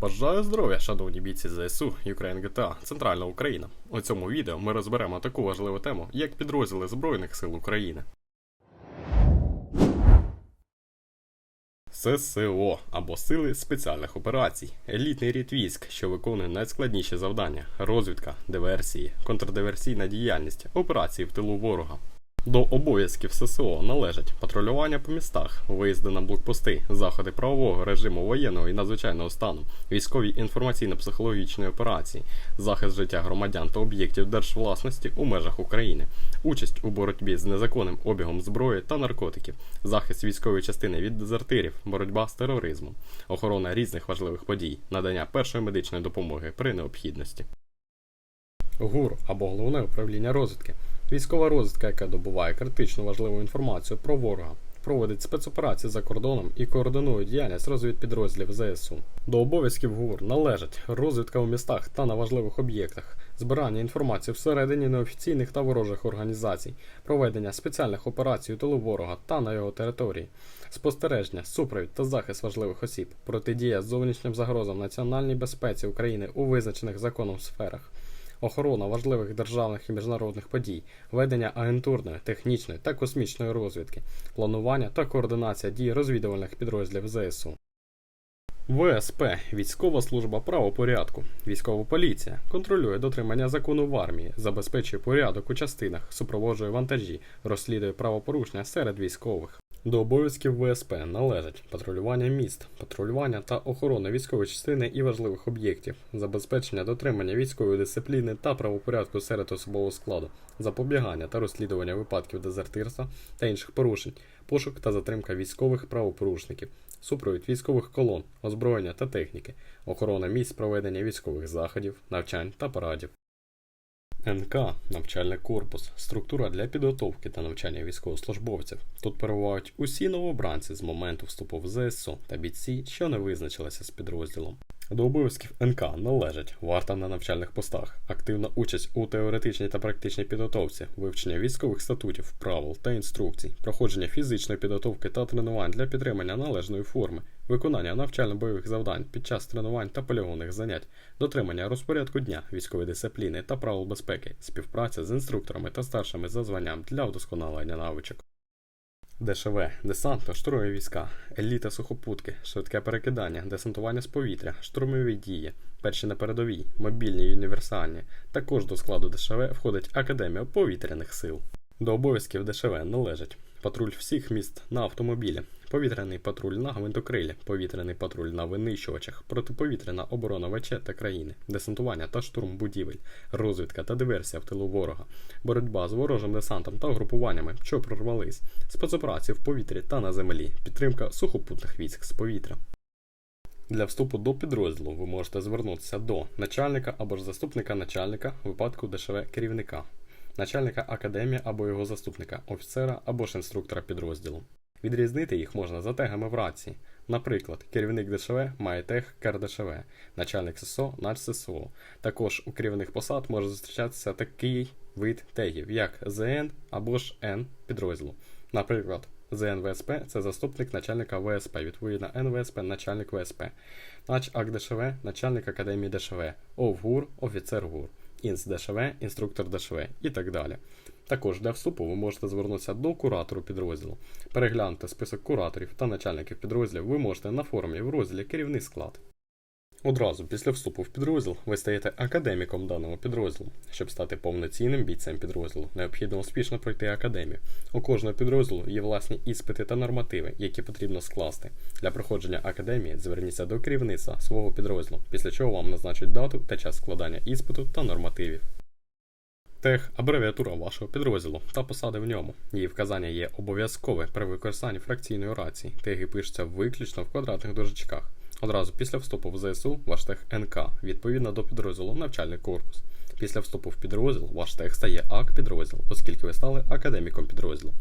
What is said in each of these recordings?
Бажаю здоров'я, шановні бійці ЗСУ, Ukraine GTA, Центральна Україна. У цьому відео ми розберемо таку важливу тему, як підрозділи Збройних сил України. ССО або Сили спеціальних операцій, елітний рід військ, що виконує найскладніші завдання: розвідка, диверсії, контрдиверсійна діяльність, операції в тилу ворога. До обов'язків ССО належать патрулювання по містах, виїзди на блокпости, заходи правового режиму воєнного і надзвичайного стану, військові інформаційно-психологічні операції, захист життя громадян та об'єктів держвласності у межах України, участь у боротьбі з незаконним обігом зброї та наркотиків, захист військової частини від дезертирів, боротьба з тероризмом, охорона різних важливих подій, надання першої медичної допомоги при необхідності. ГУР або головне управління розвідки. Військова розвідка, яка добуває критично важливу інформацію про ворога, проводить спецоперації за кордоном і координує діяльність розвідпідрозділів ЗСУ. До обов'язків ГУР належать розвідка у містах та на важливих об'єктах, збирання інформації всередині неофіційних та ворожих організацій, проведення спеціальних операцій у тилу ворога та на його території, спостереження, супровід та захист важливих осіб, протидія зовнішнім загрозам національній безпеці України у визначених законом сферах охорона важливих державних і міжнародних подій, ведення агентурної, технічної та космічної розвідки, планування та координація дій розвідувальних підрозділів ЗСУ. ВСП військова служба правопорядку, військова поліція контролює дотримання закону в армії, забезпечує порядок у частинах, супроводжує вантажі, розслідує правопорушення серед військових. До обов'язків ВСП належать патрулювання міст, патрулювання та охорона військової частини і важливих об'єктів, забезпечення дотримання військової дисципліни та правопорядку серед особового складу, запобігання та розслідування випадків дезертирства та інших порушень, пошук та затримка військових правопорушників, супровід військових колон, озброєння та техніки, охорона місць проведення військових заходів, навчань та парадів. НК навчальний корпус, структура для підготовки та навчання військовослужбовців. Тут перебувають усі новобранці з моменту вступу в ЗСУ та бійці, що не визначилися з підрозділом. До обов'язків НК належать варта на навчальних постах, активна участь у теоретичній та практичній підготовці, вивчення військових статутів, правил та інструкцій, проходження фізичної підготовки та тренувань для підтримання належної форми, виконання навчально-бойових завдань під час тренувань та полігонних занять, дотримання розпорядку дня, військової дисципліни та правил безпеки, співпраця з інструкторами та старшими за званням для вдосконалення навичок. ДШВ, десантно, штурмові війська, еліта сухопутки, швидке перекидання, десантування з повітря, штурмові дії, перші на передовій, мобільні і універсальні. Також до складу ДШВ входить Академія повітряних сил. До обов'язків ДШВ належать патруль всіх міст на автомобілі, повітряний патруль на гвинтокрилі, повітряний патруль на винищувачах, протиповітряна оборона ВЧ та країни, десантування та штурм будівель, розвідка та диверсія в тилу ворога, боротьба з ворожим десантом та угрупуваннями, що прорвались, спецоперації в повітрі та на землі, підтримка сухопутних військ з повітря. Для вступу до підрозділу ви можете звернутися до начальника або ж заступника начальника випадку ДШВ керівника, начальника академії або його заступника, офіцера або ж інструктора підрозділу. Відрізнити їх можна за тегами в рації. Наприклад, керівник ДШВ має тег КРДШВ, начальник ССО нач ССО. Також у керівних посад може зустрічатися такий вид тегів, як ЗН або ж Н підрозділу. Наприклад, ЗНВСП це заступник начальника ВСП, відповідно НВСП начальник ВСП, нач АКДШВ, начальник Академії ДШВ, ОВГУР, офіцер ГУР, ІНС ДШВ, інструктор ДШВ і так далі. Також для вступу ви можете звернутися до куратору підрозділу. Переглянути список кураторів та начальників підрозділів ви можете на форумі в розділі Керівний склад. Одразу після вступу в підрозділ ви стаєте академіком даного підрозділу. Щоб стати повноцінним бійцем підрозділу, необхідно успішно пройти академію. У кожного підрозділу є власні іспити та нормативи, які потрібно скласти. Для проходження академії зверніться до керівництва свого підрозділу, після чого вам назначать дату та час складання іспиту та нормативів. Тех абревіатура вашого підрозділу та посади в ньому. Її вказання є обов'язкове при використанні фракційної рації. Теги пишуться виключно в квадратних дужечках. Одразу після вступу в ЗСУ ваш тег НК відповідно до підрозділу навчальний корпус. Після вступу в підрозділ ваш тег стає АК підрозділ, оскільки ви стали академіком підрозділу.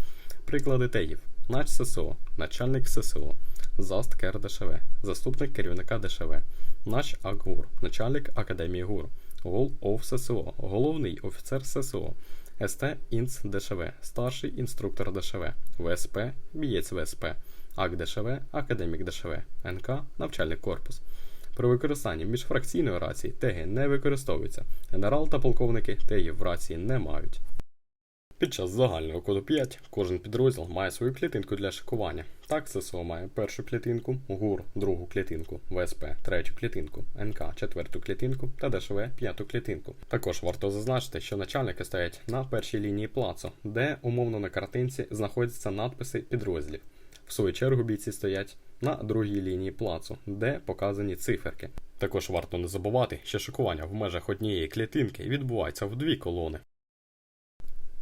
Приклади тегів: нач ССО, начальник ССО, ЗАСТ КР заступник керівника ДШВ, нач АКГУР, начальник академії ГУР, ГОЛ ОВ ССО, головний офіцер ССО, СТ ІНЦ ДШВ, старший інструктор ДШВ, ВСП, бієць ВСП. АК ДШВ, Академік ДШВ, НК, навчальний корпус. При використанні міжфракційної рації теги не використовуються. Генерал та полковники тегів в рації не мають. Під час загального коду 5 кожен підрозділ має свою клітинку для шикування. Так, ССО має першу клітинку, ГУР другу клітинку, ВСП третю клітинку, НК четверту клітинку та ДШВ п'яту клітинку. Також варто зазначити, що начальники стоять на першій лінії плацу, де умовно на картинці знаходяться надписи підрозділів. В свою чергу бійці стоять на другій лінії плацу, де показані циферки. Також варто не забувати, що шикування в межах однієї клітинки відбувається в дві колони.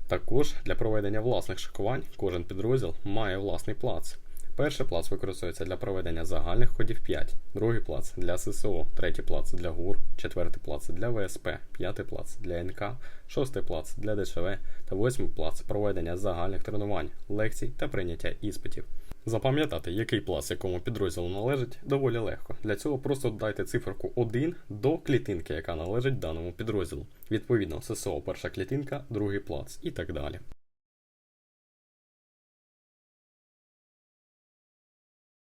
Також для проведення власних шикувань кожен підрозділ має власний плац. Перший плац використовується для проведення загальних ходів 5, другий плац для ССО, третій плац для ГУР, четвертий плац для ВСП, п'ятий плац для НК, шостий плац для ДШВ та восьмий плац проведення загальних тренувань, лекцій та прийняття іспитів. Запам'ятати, який плац якому підрозділу належить, доволі легко. Для цього просто додайте циферку 1 до клітинки, яка належить даному підрозділу. Відповідно, ССО перша клітинка, другий плац і так далі.